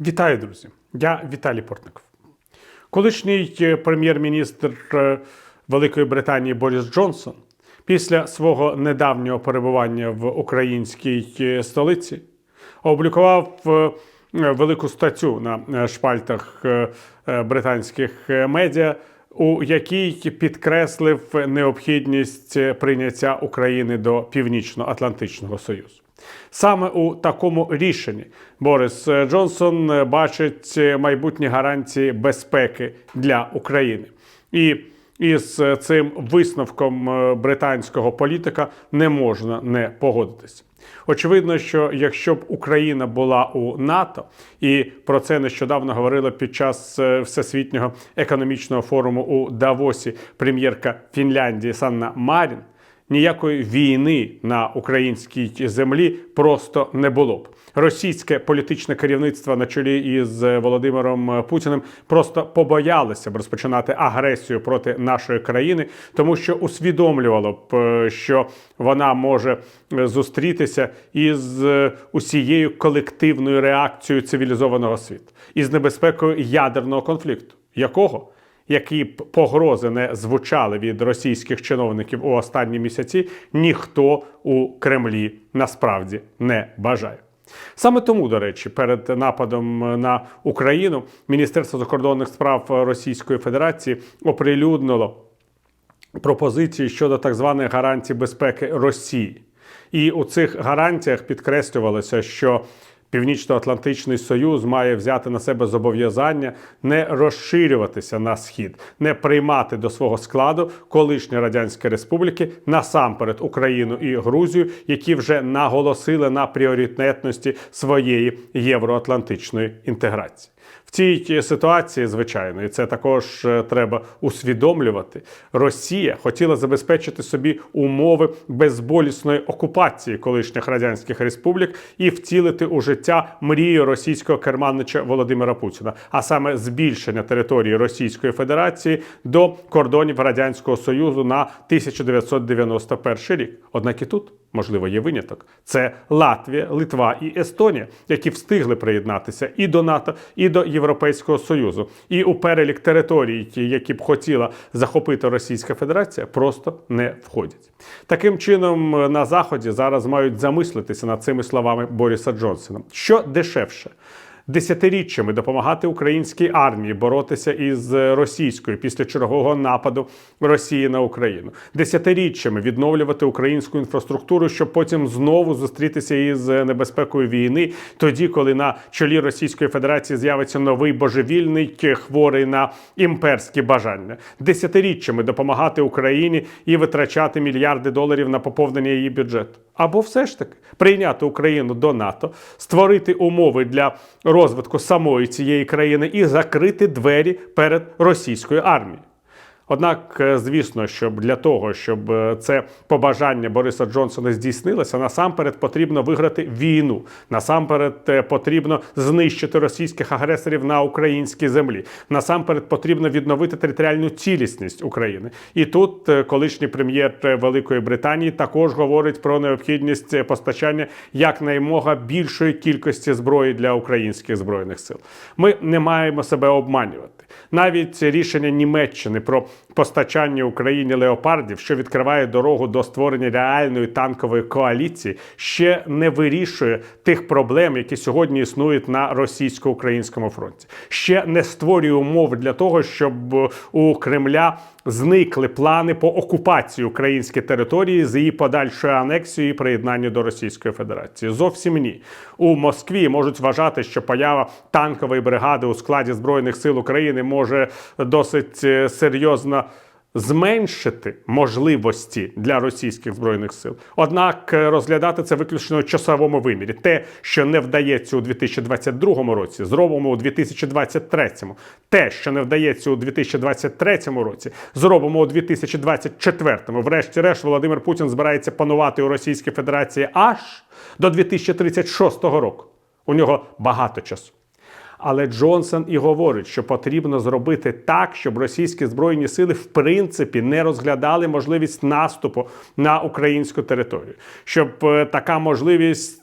Вітаю, друзі! Я Віталій Портников. Колишній е, прем'єр-міністр е, Великої Британії Борис Джонсон після свого недавнього перебування в українській е, столиці опублікував велику статтю на шпальтах британських медіа, у якій підкреслив необхідність прийняття України до Північно-Атлантичного Союзу. Саме у такому рішенні Борис Джонсон бачить майбутні гарантії безпеки для України. І із цим висновком е, британського політика не можна не погодитися. Очевидно, що якщо б Україна була у НАТО, і про це нещодавно говорила під час е, всесвітнього економічного форуму у Давосі прем'єрка Фінляндії Санна Марін, ніякої війни на українській землі просто не було б. Російське політичне керівництво на чолі із Володимиром Путіним просто побоялося б розпочинати агресію проти нашої країни, тому що усвідомлювало б, е, що вона може е, зустрітися із е, усією колективною реакцією цивілізованого світу, із небезпекою ядерного конфлікту, якого які б погрози не звучали від російських чиновників у останні місяці, ніхто у Кремлі насправді не бажає. Саме тому, до речі, перед нападом на Україну Міністерство закордонних справ Російської Федерації оприлюднило пропозиції щодо так званих гарантій безпеки Росії. І у цих гарантіях підкреслювалося, що Північно-Атлантичний Союз має взяти на себе зобов'язання не розширюватися на схід, не приймати до свого складу колишні радянські республіки, насамперед Україну і Грузію, які вже наголосили на пріоритетності своєї євроатлантичної інтеграції. Цій ситуації, звичайно, і це також е, треба усвідомлювати. Росія хотіла забезпечити собі умови безболісної окупації колишніх радянських республік і втілити у життя мрію російського керманича Володимира Путіна, а саме збільшення території Російської Федерації до кордонів Радянського Союзу на 1991 рік. Однак і тут. Можливо, є виняток. Це Латвія, Литва і Естонія, які встигли приєднатися і до НАТО, і до Європейського Союзу. І у перелік територій, які б хотіла захопити Російська Федерація, просто не входять. Таким чином, на заході зараз мають замислитися над цими словами Боріса Джонсона. Що дешевше? Десятиріччями допомагати українській армії боротися із російською після чергового нападу Росії на Україну, десятиріччями відновлювати українську інфраструктуру, щоб потім знову зустрітися із небезпекою війни, тоді коли на чолі Російської Федерації з'явиться новий божевільний хворий на імперські бажання, десятиріччями допомагати Україні і витрачати мільярди доларів на поповнення її бюджету. Або все ж таки прийняти Україну до НАТО, створити умови для розвитку самої цієї країни і закрити двері перед російською армією. Однак, е, звісно, щоб для того, щоб е, це побажання Бориса Джонсона здійснилося, насамперед потрібно виграти війну. Насамперед е, потрібно знищити російських агресорів на українській землі. Насамперед потрібно відновити територіальну цілісність України. І тут колишній прем'єр Великої Британії також говорить про необхідність постачання якнаймога більшої кількості зброї для українських збройних сил. Ми не маємо себе обманювати. Навіть рішення Німеччини про постачання Україні леопардів, що відкриває дорогу до створення реальної танкової коаліції, ще не вирішує тих проблем, які сьогодні існують на російсько-українському фронті. Ще не створює умов для того, щоб у Кремля зникли плани по окупації української території з її подальшою анексією і приєднанню до Російської Федерації. Зовсім ні. У Москві можуть вважати, що поява танкової бригади у складі збройних сил України може досить е, серйозно. Зменшити можливості для російських збройних сил, однак е, розглядати це виключно у часовому вимірі. Те, що не вдається у 2022 році, зробимо у 2023. Те, що не вдається у 2023 році, зробимо у 2024. Врешті-решт, Володимир Путін збирається панувати у Російській Федерації аж до 2036 року. У нього багато часу. Але Джонсон і говорить, що потрібно зробити так, щоб російські збройні сили в принципі не розглядали можливість наступу на українську територію, щоб е, така можливість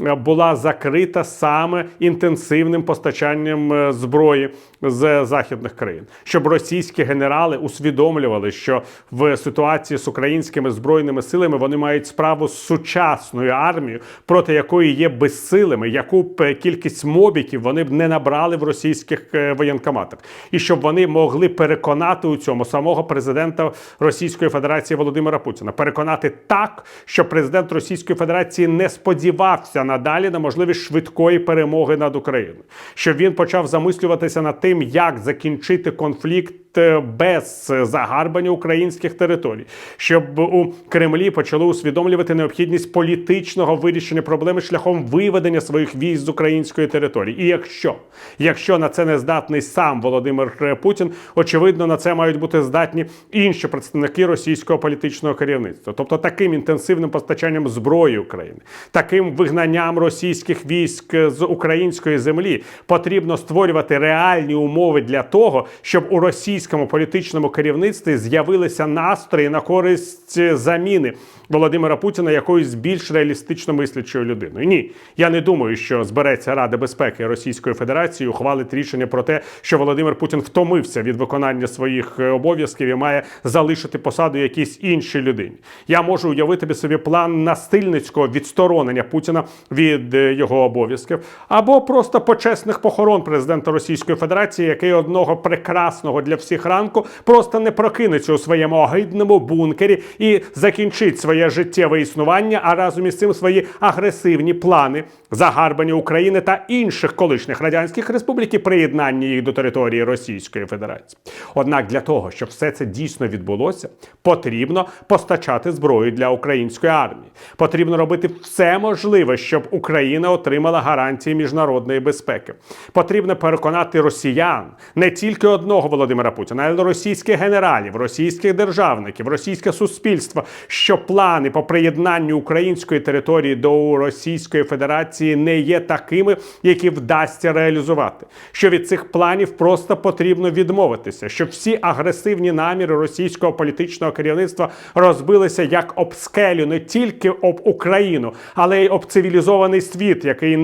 була закрита саме інтенсивним постачанням е, зброї з західних країн, щоб російські генерали усвідомлювали, що в ситуації з українськими збройними силами вони мають справу з сучасною армією, проти якої є безсилими, яку б кількість мобіків вони б не набрали в російських е, воєнкоматах, і щоб вони могли переконати у цьому самого президента Російської Федерації Володимира Путіна, переконати так, що президент Російської Федерації не сподівався надалі на можливість швидкої перемоги над Україною, щоб він почав замислюватися над тим, як закінчити конфлікт е, без загарбання українських територій, щоб у Кремлі почали усвідомлювати необхідність політичного вирішення проблеми шляхом виведення своїх військ з української території. І якщо, якщо на це не здатний сам Володимир Путін, очевидно, на це мають бути здатні інші представники російського політичного керівництва, тобто таким інтенсивним постачанням зброї України, таким вигнанням російських військ з української землі потрібно створювати реальні умови для того, щоб у російському політичному керівництві з'явилися настрої на користь заміни Володимира Путіна якоюсь більш реалістично мислячою людиною. Ні, я не думаю, що збереться Рада безпеки Російської Федерації, ухвалить рішення про те, що Володимир Путін втомився від виконання своїх е, обов'язків і має залишити посаду якійсь іншій людині. Я можу уявити собі план насильницького відсторонення Путіна від е, його обов'язків, або просто почесних похорон президента Російської Федерації, який одного прекрасного для всіх ранку просто не прокинеться у своєму огидному бункері і закінчить своє життєве існування, а разом із цим свої агресивні плани загарбання України та інших колишніх радянських республік і приєднання їх до території Російської Федерації. Однак для того, щоб все це дійсно відбулося, потрібно постачати зброю для української армії. Потрібно робити все можливе, щоб Україна отримала гарантії міжнародної безпеки. Потрібно переконати росіян не тільки одного Володимира Путіна, але й російських генералів, російських державників, російське суспільство, що плани по приєднанню української території до Російської Федерації не є такими, які вдасться реалізувати. Що від цих планів просто потрібно відмовитися, щоб всі агресивні наміри російського політичного керівництва розбилися як об скелю не тільки об Україну, але й об цивілізований світ, який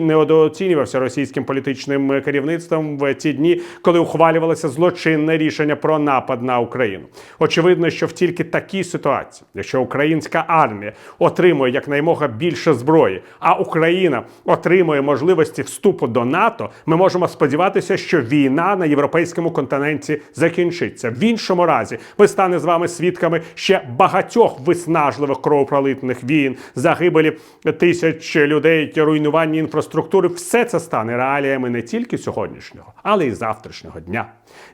недооцінювався російським політичним керівництвом в ті дні, коли ухвалювалося злочинне рішення про напад на Україну. Очевидно, що в тільки такій ситуації, якщо українська армія отримує якнаймога більше зброї, а Україна отримує можливості вступу до НАТО, ми можемо сподіватися, що війна на європейському континенті закінчиться. В іншому разі ми стане з вами свідками ще багатьох виснажливих кровопролитних війн, загибелі тисяч людей, руйнування інфраструктури. Все це стане реаліями не тільки сьогоднішнього, але й завтрашнього дня.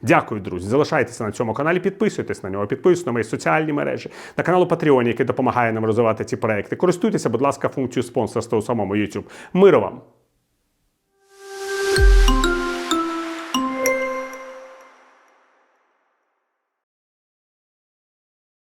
Дякую, друзі. Залишайтеся на цьому каналі, підписуйтесь на нього, підписуйтесь на мої соціальні мережі, на канал Patreon, який допомагає нам розвивати ці проекти. Користуйтеся, будь ласка, функцією спонсорства у самому YouTube. Миру вам!